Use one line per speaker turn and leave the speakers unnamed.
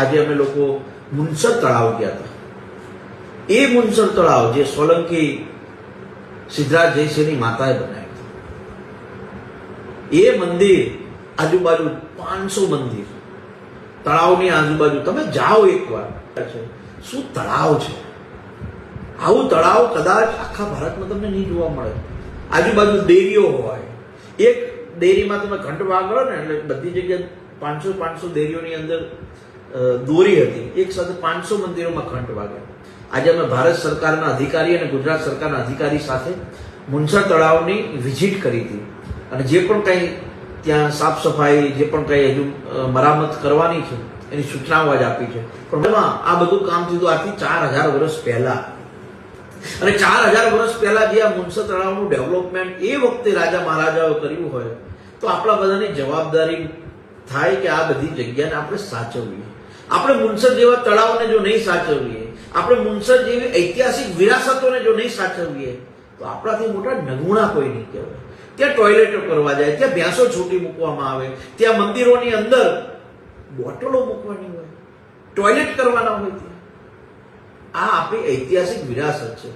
આજે અમે લોકો મુનસર તળાવ ગયા હતા. એ મુનસર તળાવ જે સોલંકી સિદ્ધરાજ જયસિંહની માતાએ બનાવ્યું એ મંદિર આજુબાજુ પાંચસો મંદિર. તળાવની આજુબાજુ તમે જાઓ એકવાર. શું તળાવ છે? આવું તળાવ કદાચ આખા ભારતમાં તમને નહીં જોવા મળે. આજુબાજુ ડેરીઓ હોય. એક ડેરીમાં તમે ઘંટ વાગડો ને એટલે બધી જગ્યાએ પાંચસો પાંચસો ડેરીઓની અંદર દોરી હતી. એક સાથે પાંચસો મંદિરોમાં ખંડ વાગ્યા. આજે અમે ભારત સરકારના અધિકારી અને ગુજરાત સરકારના અધિકારી સાથે મુનસા તળાવની વિઝિટ કરી હતી. અને જે પણ કંઈ ત્યાં સાફ સફાઈ, જે પણ કંઈ હજુ મરામત કરવાની છે, એની સૂચનાઓ જ આપી છે. પણ આ બધું કામ થયું આથી ચાર હજાર વર્ષ પહેલા. અને ચાર હજાર વર્ષ પહેલા જે આ મુનસા તળાવનું ડેવલપમેન્ટ એ વખતે રાજા મહારાજાઓ કર્યું હોય, તો આપણા બધાની જવાબદારી થાય કે આ બધી જગ્યાને આપણે સાચવીએ. આપણે મુનસર જેવા તળાવને જો નહીં સાચવીએ, આપણે મુનસર જેવી ઐતિહાસિક વિરાસતોને જો નહીં સાચવીએ, તો આપણાથી મોટા નગુણા કોઈ નહીં કહેવાય. ત્યાં ટોયલેટો કરવા જાય, ત્યાં ભ્યાસો છૂટી મૂકવામાં આવે, ત્યાં મંદિરોની અંદર બોટલો મૂકવાની હોય ટોયલેટ કરવાના હોય ત્યાં. આ આપણી ઐતિહાસિક વિરાસત છે.